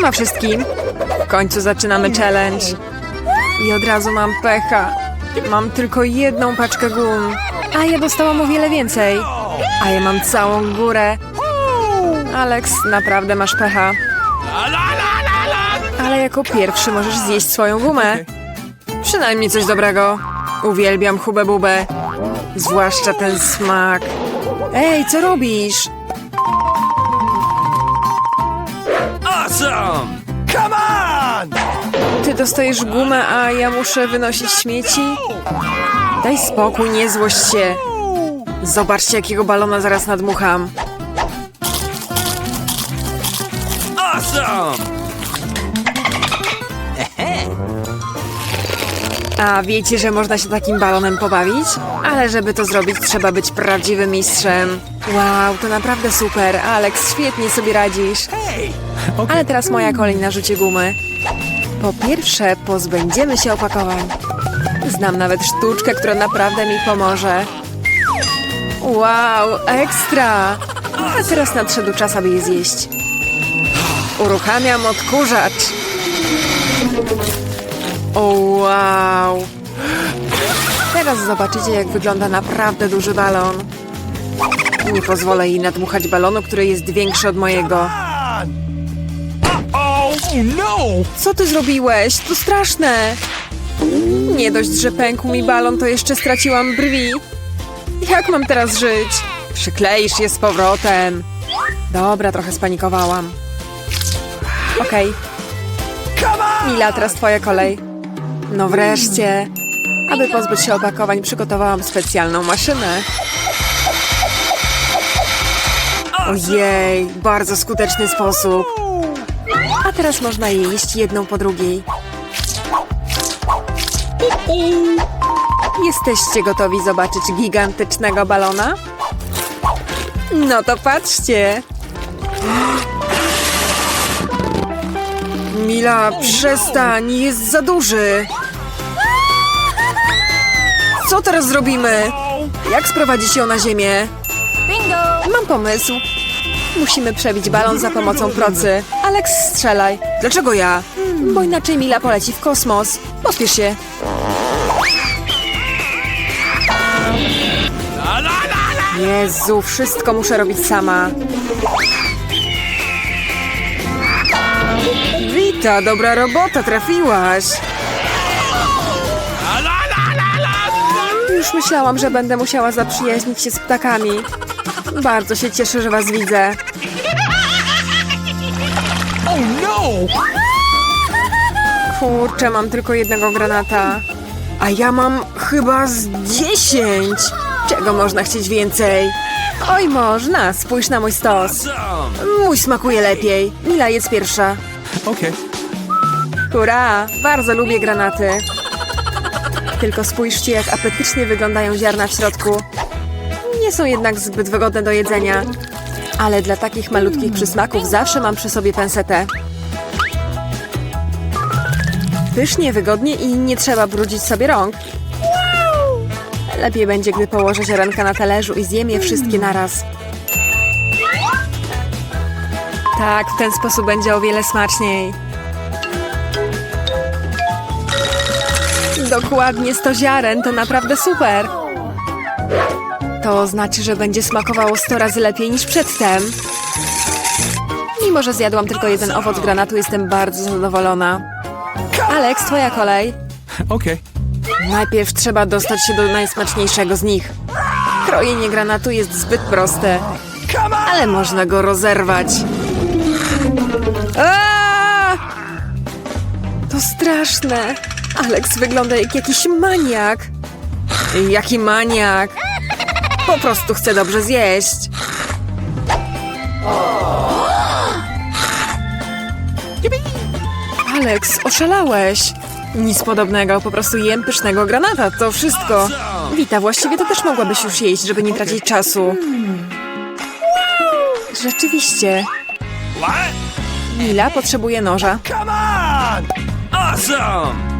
Siema wszystkim! W końcu zaczynamy challenge. I od razu mam pecha. Mam tylko jedną paczkę gum. A ja dostałam o wiele więcej. A ja mam całą górę. Alex, naprawdę masz pecha. Ale jako pierwszy możesz zjeść swoją gumę. Przynajmniej coś dobrego. Uwielbiam hubę bubę. Zwłaszcza ten smak. Ej, co robisz? Come on! Ty dostajesz gumę, a ja muszę wynosić śmieci? Daj spokój, nie złość się. Zobaczcie, jakiego balona zaraz nadmucham. Awesome! A wiecie, że można się takim balonem pobawić? Ale żeby to zrobić, trzeba być prawdziwym mistrzem. Wow, to naprawdę super. Alex, świetnie sobie radzisz. Ale teraz moja kolej na rzucie gumy. Po pierwsze, pozbędziemy się opakowań. Znam nawet sztuczkę, która naprawdę mi pomoże. Wow, ekstra! A teraz nadszedł czas, aby je zjeść. Uruchamiam odkurzacz. Wow! Teraz zobaczycie, jak wygląda naprawdę duży balon. Nie pozwolę jej nadmuchać balonu, który jest większy od mojego. Oh no! Co ty zrobiłeś? To straszne! Nie dość, że pękł mi balon, to jeszcze straciłam brwi. Jak mam teraz żyć? Przykleisz je z powrotem. Dobra, trochę spanikowałam. Okej, on! Mila, teraz twoja kolej. No wreszcie. Aby pozbyć się opakowań, przygotowałam specjalną maszynę. Ojej, bardzo skuteczny sposób. A teraz można je jeść jedną po drugiej. Jesteście gotowi zobaczyć gigantycznego balona? No to patrzcie. Mila, przestań, jest za duży. Co teraz zrobimy? Jak sprowadzić ją na ziemię? Mam pomysł. Musimy przebić balon za pomocą procy. Alex, strzelaj. Dlaczego ja? Bo inaczej Mila poleci w kosmos. Pospiesz się. Jezu, wszystko muszę robić sama. Wita, dobra robota, trafiłaś. Już myślałam, że będę musiała zaprzyjaźnić się z ptakami. Bardzo się cieszę, że was widzę. Oh no! Kurczę, mam tylko jednego granata. A ja mam chyba z dziesięć. Czego można chcieć więcej? Oj, można. Spójrz na mój stos. Mój smakuje lepiej. Mila jest pierwsza. Okay. Hurra! Bardzo lubię granaty. Tylko spójrzcie, jak apetycznie wyglądają ziarna w środku. Nie są jednak zbyt wygodne do jedzenia. Ale dla takich malutkich przysmaków zawsze mam przy sobie pensetę. Pysznie, wygodnie i nie trzeba brudzić sobie rąk. Lepiej będzie, gdy położę ziarenka na talerzu i zjem je wszystkie naraz. Tak, w ten sposób będzie o wiele smaczniej. Dokładnie 100 ziaren, to naprawdę super. To znaczy, że będzie smakowało 100 razy lepiej niż przedtem. Mimo, że zjadłam tylko jeden owoc granatu, jestem bardzo zadowolona. Alex, twoja kolej. Okay. Najpierw trzeba dostać się do najsmaczniejszego z nich. Krojenie granatu jest zbyt proste, ale można go rozerwać. Aaa! To straszne. Alex wygląda jak jakiś maniak. Jaki maniak? Po prostu chce dobrze zjeść. Alex, oszalałeś. Nic podobnego, po prostu jem pysznego granata, to wszystko. Wita, właściwie to też mogłabyś już jeść, żeby nie tracić czasu. Rzeczywiście. Mila potrzebuje noża. Come on! Awesome!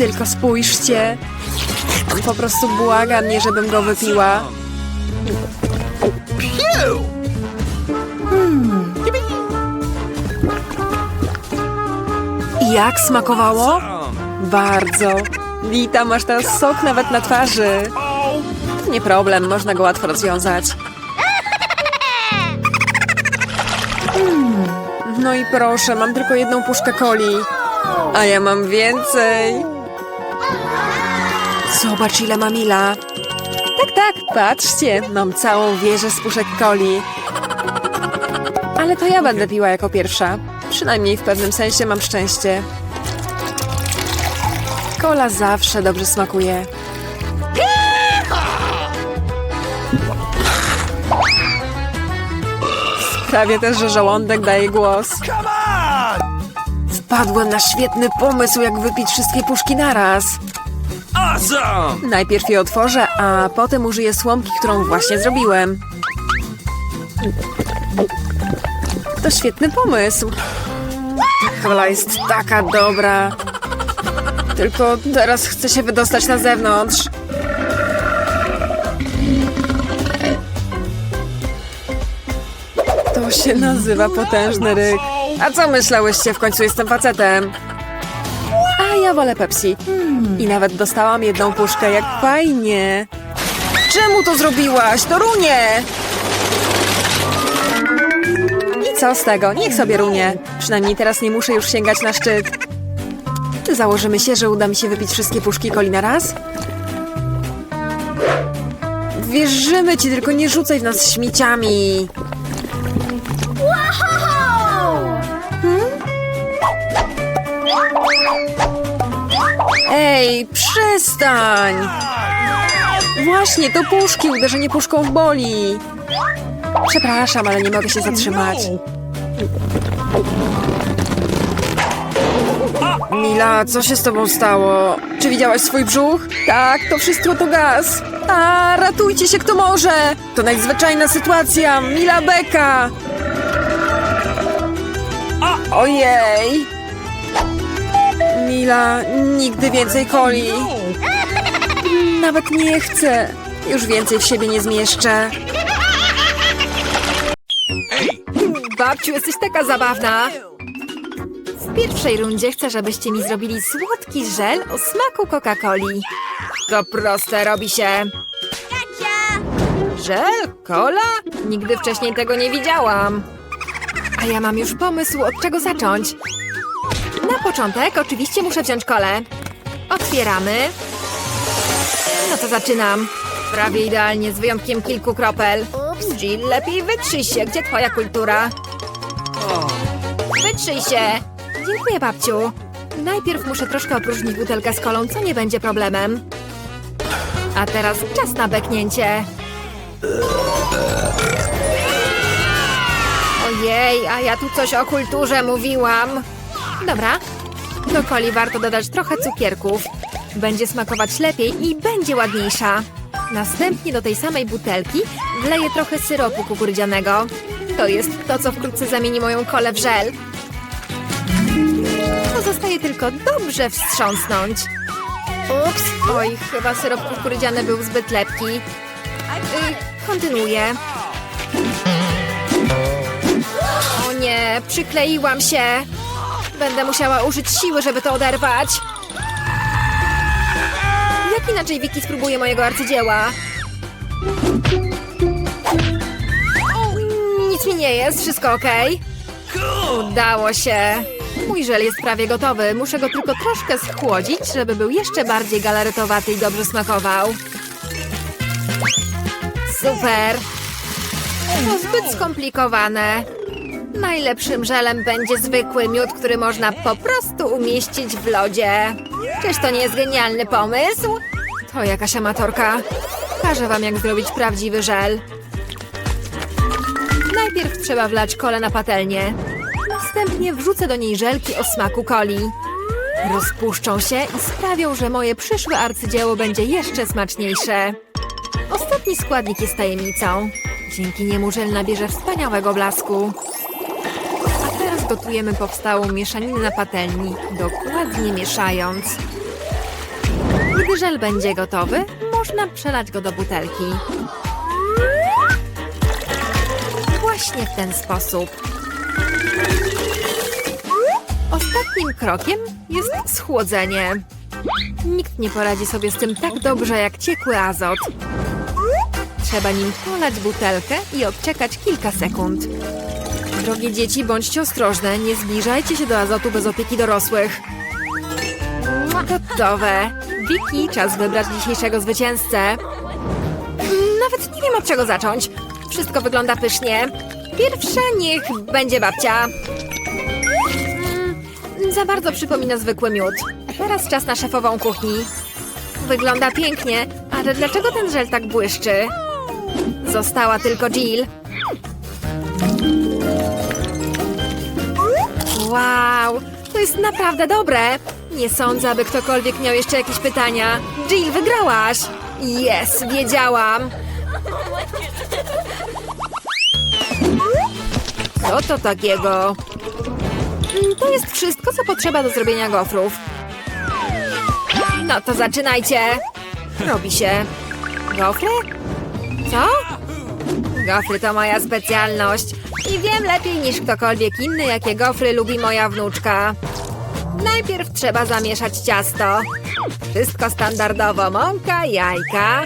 Tylko spójrzcie. Po prostu błaga mnie, żebym go wypiła. I jak smakowało? Bardzo. Lita, masz teraz sok nawet na twarzy. Nie problem, można go łatwo rozwiązać. Mm, No i proszę, mam tylko jedną puszkę coli. A ja mam więcej. Zobacz, ile ma Mila. Tak, tak, patrzcie, mam całą wieżę z puszek coli. Ale to ja będę piła jako pierwsza. Przynajmniej w pewnym sensie mam szczęście. Kola zawsze dobrze smakuje. Sprawię też, że żołądek daje głos. Wpadłem na świetny pomysł, jak wypić wszystkie puszki naraz. Najpierw je otworzę, a potem użyję słomki, którą właśnie zrobiłem. To świetny pomysł. Kola jest taka dobra. Tylko teraz chcę się wydostać na zewnątrz. To się nazywa potężny ryk. A co myślałyście? W końcu jestem facetem. A ja wolę Pepsi. I nawet dostałam jedną puszkę, jak fajnie. Czemu to zrobiłaś? To runie! I co z tego? Niech sobie runie. Przynajmniej teraz nie muszę już sięgać na szczyt. Założymy się, że uda mi się wypić wszystkie puszki coli na raz? Wierzymy ci, tylko nie rzucaj w nas śmieciami. Ej, przestań! Właśnie, to puszki, uderzenie puszką w boli. Przepraszam, ale nie mogę się zatrzymać. Mila, co się z tobą stało? Czy widziałaś swój brzuch? Tak, to wszystko to gaz. A, ratujcie się kto może! To nadzwyczajna sytuacja! Mila Beka! Ojej! Mila, nigdy więcej coli. Nawet nie chcę. Już więcej w siebie nie zmieszczę. Babciu, jesteś taka zabawna. W pierwszej rundzie chcę, żebyście mi zrobili słodki żel o smaku Coca-Coli. To proste robi się. Żel? Cola? Nigdy wcześniej tego nie widziałam. A ja mam już pomysł, od czego zacząć. Na początek oczywiście muszę wziąć kolę. Otwieramy. No to zaczynam. Prawie idealnie, z wyjątkiem kilku kropel. Ups, Jill, lepiej wytrzyj się. Gdzie twoja kultura? Wytrzyj się! Dziękuję, babciu. Najpierw muszę troszkę opróżnić butelkę z kolą, co nie będzie problemem. A teraz czas na beknięcie. Ojej, a ja tu coś o kulturze mówiłam. Dobra, do coli warto dodać trochę cukierków. Będzie smakować lepiej i będzie ładniejsza. Następnie do tej samej butelki wleję trochę syropu kukurydzianego. To jest to, co wkrótce zamieni moją kolę w żel. Pozostaje tylko dobrze wstrząsnąć. Ups, oj, chyba syrop kukurydziany był zbyt lepki. Y, kontynuuję. O nie, przykleiłam się. Będę musiała użyć siły, żeby to oderwać. Jak inaczej Wiki spróbuje mojego arcydzieła? Nic mi nie jest, wszystko ok. Udało się. Mój żel jest prawie gotowy. Muszę go tylko troszkę schłodzić, żeby był jeszcze bardziej galaretowaty i dobrze smakował. Super. To zbyt skomplikowane. Najlepszym żelem będzie zwykły miód, który można po prostu umieścić w lodzie. Czyż to nie jest genialny pomysł? To jakaś amatorka. Pokażę wam, jak zrobić prawdziwy żel. Najpierw trzeba wlać kole na patelnię. Następnie wrzucę do niej żelki o smaku coli. Rozpuszczą się i sprawią, że moje przyszłe arcydzieło będzie jeszcze smaczniejsze. Ostatni składnik jest tajemnicą. Dzięki niemu żel nabierze wspaniałego blasku. Gotujemy powstałą mieszaninę na patelni, dokładnie mieszając. Gdy żel będzie gotowy, można przelać go do butelki. Właśnie w ten sposób. Ostatnim krokiem jest schłodzenie. Nikt nie poradzi sobie z tym tak dobrze jak ciekły azot. Trzeba nim polać butelkę i odczekać kilka sekund. Drogie dzieci, bądźcie ostrożne, nie zbliżajcie się do azotu bez opieki dorosłych. Gotowe. Wiki, czas wybrać dzisiejszego zwycięzcę. Mm, Nawet nie wiem od czego zacząć. Wszystko wygląda pysznie. Pierwsza niech będzie babcia. Mm, za bardzo przypomina zwykły miód. Teraz czas na szefową kuchni. Wygląda pięknie, ale dlaczego ten żel tak błyszczy? Została tylko Jill. Wow, to jest naprawdę dobre. Nie sądzę, aby ktokolwiek miał jeszcze jakieś pytania. Jill, wygrałaś! Yes, wiedziałam. Co to takiego? Mm, To jest wszystko, co potrzeba do zrobienia gofrów. No to zaczynajcie. Robi się. Gofry? Co? Gofry to moja specjalność. I wiem lepiej niż ktokolwiek inny, jakie gofry lubi moja wnuczka. Najpierw trzeba zamieszać ciasto. Wszystko standardowo. Mąka, jajka,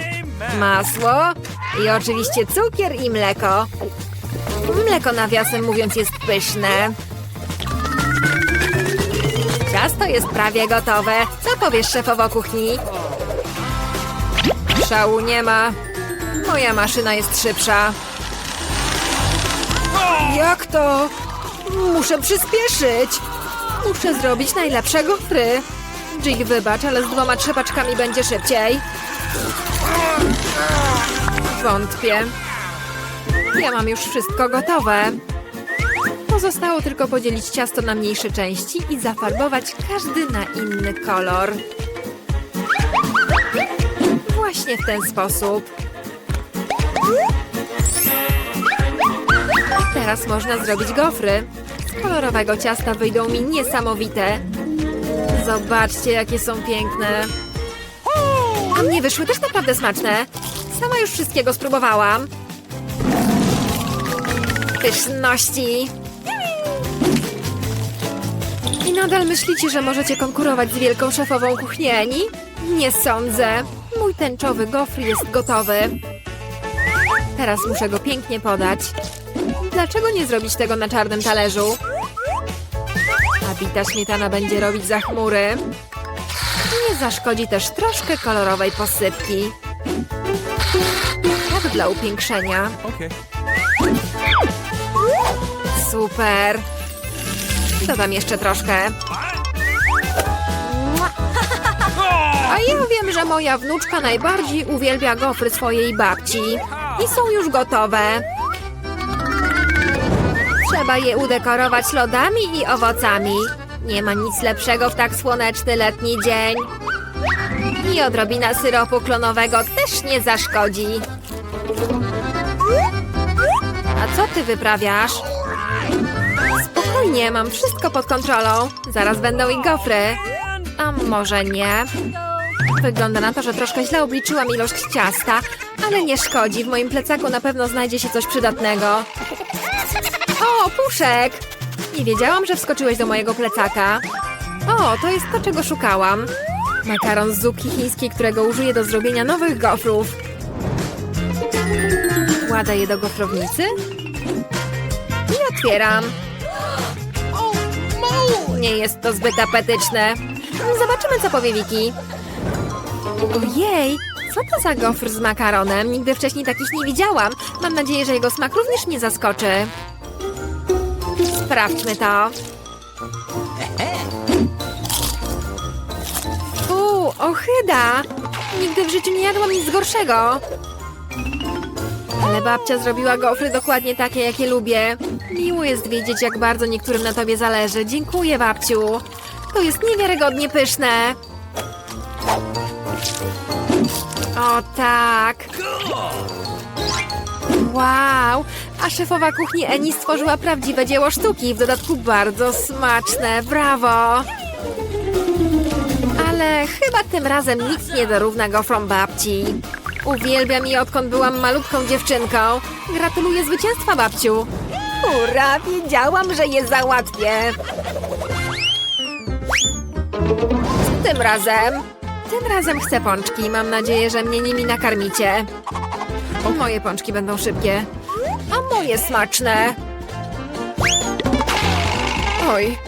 masło i oczywiście cukier i mleko. Mleko nawiasem mówiąc jest pyszne. Ciasto jest prawie gotowe. Co powiesz szefowo kuchni? Szału nie ma. Moja maszyna jest szybsza. Jak to? Muszę przyspieszyć. Muszę zrobić najlepsze gofry. Jig, wybacz, ale z dwoma trzepaczkami będzie szybciej. Wątpię. Ja mam już wszystko gotowe. Pozostało tylko podzielić ciasto na mniejsze części i zafarbować każdy na inny kolor. Właśnie w ten sposób. Teraz można zrobić gofry. Z kolorowego ciasta wyjdą mi niesamowite. Zobaczcie, jakie są piękne. A mnie wyszły też naprawdę smaczne. Sama już wszystkiego spróbowałam. Pyszności. I nadal myślicie, że możecie konkurować z wielką szefową kuchnieni? Nie sądzę. Mój tęczowy gofr jest gotowy. Teraz muszę go pięknie podać. Dlaczego nie zrobić tego na czarnym talerzu? A bita śmietana będzie robić za chmury. Nie zaszkodzi też troszkę kolorowej posypki. Tak dla upiększenia. Okay. Super. Dodam jeszcze troszkę. A ja wiem, że moja wnuczka najbardziej uwielbia gofry swojej babci. I są już gotowe. Trzeba je udekorować lodami i owocami. Nie ma nic lepszego w tak słoneczny letni dzień. I odrobina syropu klonowego też nie zaszkodzi. A co ty wyprawiasz? Spokojnie, mam wszystko pod kontrolą. Zaraz będą i gofry. A może nie? Wygląda na to, że troszkę źle obliczyłam ilość ciasta, ale nie szkodzi. W moim plecaku na pewno znajdzie się coś przydatnego. O, puszek! Nie wiedziałam, że wskoczyłeś do mojego plecaka. O, to jest to, czego szukałam. Makaron z zupki chińskiej, którego użyję do zrobienia nowych gofrów. Kładę je do gofrownicy i otwieram. Nie jest to zbyt apetyczne. Zobaczymy, co powie Wiki. Ojej, co to za gofr z makaronem? Nigdy wcześniej takich nie widziałam. Mam nadzieję, że jego smak również mnie zaskoczy. Sprawdźmy to. Fu, ochyda! Nigdy w życiu nie jadłam nic gorszego. Ale babcia zrobiła gofry dokładnie takie, jakie lubię. Miło jest wiedzieć, jak bardzo niektórym na tobie zależy. Dziękuję, babciu. To jest niewiarygodnie pyszne. O tak. Wow! A szefowa kuchni Eni stworzyła prawdziwe dzieło sztuki, w dodatku bardzo smaczne. Brawo! Ale chyba tym razem nikt nie dorówna gofrom babci. Uwielbiam je odkąd byłam malutką dziewczynką. Gratuluję zwycięstwa, babciu. Ura, wiedziałam, że je załatwię. Tym razem. Tym razem chcę pączki. Mam nadzieję, że mnie nimi nakarmicie. Moje pączki będą szybkie. A moje smaczne. Oj.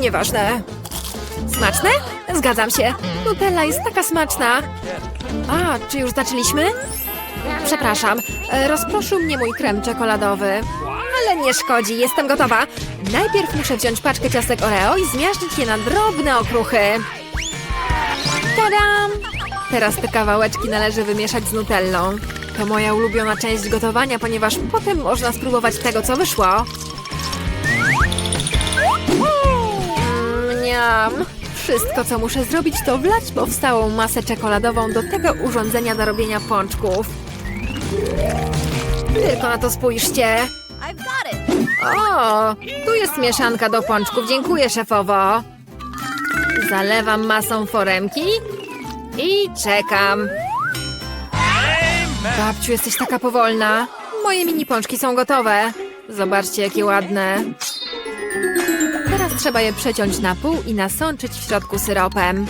Nieważne. Smaczne? Zgadzam się. Nutella jest taka smaczna. A, czy już zaczęliśmy? Przepraszam, rozproszył mnie mój krem czekoladowy. Ale nie szkodzi, jestem gotowa. Najpierw muszę wziąć paczkę ciastek Oreo i zmiażdżyć je na drobne okruchy. Tadam! Teraz te kawałeczki należy wymieszać z nutellą. To moja ulubiona część gotowania, ponieważ potem można spróbować tego, co wyszło. Mniam. Wszystko, co muszę zrobić, to wlać powstałą masę czekoladową do tego urządzenia do robienia pączków. Tylko na to spójrzcie. O, tu jest mieszanka do pączków. Dziękuję, szefowo. Zalewam masą foremki i czekam. Babciu, jesteś taka powolna. Moje mini pączki są gotowe. Zobaczcie, jakie ładne. Teraz trzeba je przeciąć na pół i nasączyć w środku syropem.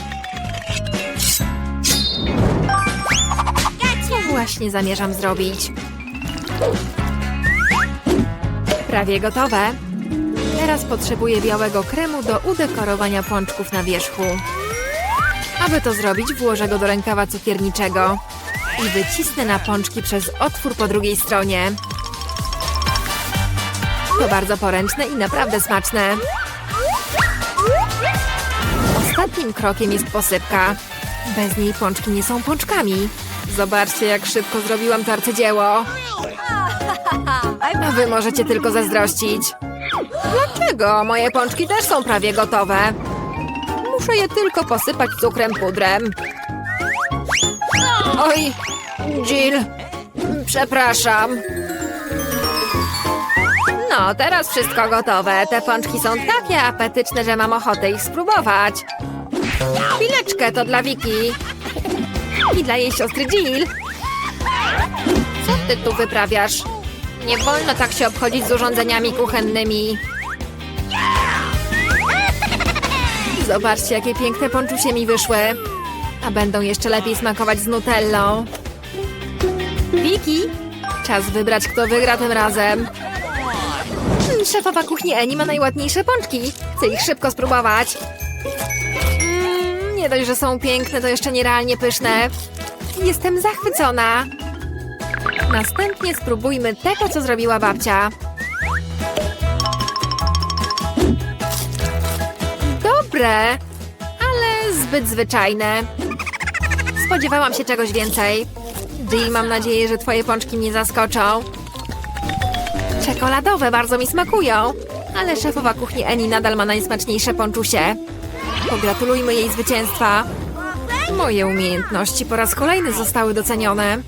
Co właśnie zamierzam zrobić? Prawie gotowe. Teraz potrzebuję białego kremu do udekorowania pączków na wierzchu. Aby to zrobić, włożę go do rękawa cukierniczego i wycisnę na pączki przez otwór po drugiej stronie. To bardzo poręczne i naprawdę smaczne. Ostatnim krokiem jest posypka. Bez niej pączki nie są pączkami. Zobaczcie, jak szybko zrobiłam to arcydzieło. A wy możecie tylko zazdrościć. Dlaczego? Moje pączki też są prawie gotowe. Muszę je tylko posypać cukrem pudrem. Oj, Jill, przepraszam. No, teraz wszystko gotowe. Te pączki są takie apetyczne, że mam ochotę ich spróbować. Chwileczkę, to dla Wiki. I dla jej siostry Jill. Co ty tu wyprawiasz? Nie wolno tak się obchodzić z urządzeniami kuchennymi. Zobaczcie, jakie piękne pączusie mi wyszły. A będą jeszcze lepiej smakować z nutellą. Wiki, czas wybrać, kto wygra tym razem. Szefowa kuchni Eni ma najładniejsze pączki. Chcę ich szybko spróbować. Mm, nie dość, że są piękne, to jeszcze nierealnie pyszne. Jestem zachwycona. Następnie spróbujmy tego, co zrobiła babcia. Dobre, ale zbyt zwyczajne. Spodziewałam się czegoś więcej. Jill, mam nadzieję, że twoje pączki mnie zaskoczą. Czekoladowe bardzo mi smakują, ale szefowa kuchni Eni nadal ma najsmaczniejsze pączusie. Pogratulujmy jej zwycięstwa. Moje umiejętności po raz kolejny zostały docenione.